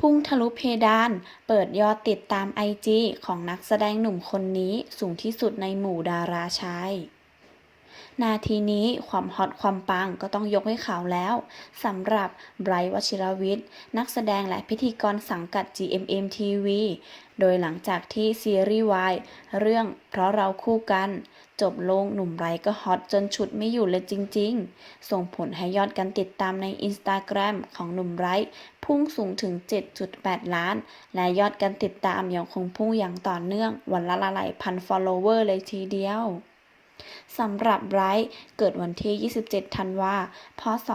พุ่งทะลุเพดาน เปิดยอดติดตามไอจีของนักแสดงหนุ่มคนนี้สูงที่สุดในหมู่ดาราชาย นาทีนี้ความฮอตความปังก็ต้องยกให้เขาแล้วสำหรับไบรท์วชิรวิทย์ นักแสดงและพิธีกรสังกัด GMM TV โดยหลังจากที่ซีรีส์วายเรื่องเพราะเราคู่กัน จบลงหนุ่มไบรท์ก็ฮอตจนฉุดไม่อยู่เลยจริง ๆ ส่งผลให้ยอดการติดตามใน Instagram ของหนุ่มไบรท์พุ่งสูงถึง 7.8 ล้าน และยอดการติดตามยังคงพุ่งอย่างต่อเนื่องวันละหลายพัน follower เลยทีเดียว สำหรับไบรท์เกิดวันที่ 27 ธันวา พศ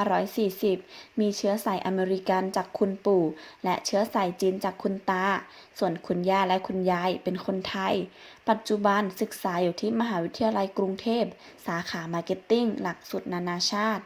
2540 มีเชื้อสายอเมริกันจากคุณปู่ และเชื้อสายจีนจากคุณตา ส่วนคุณย่าและคุณยายเป็นคนไทย ปัจจุบันศึกษาอยู่ที่มหาวิทยาลัยกรุงเทพ สาขามาร์เก็ตติ้ง หลักสูตรนานาชาติ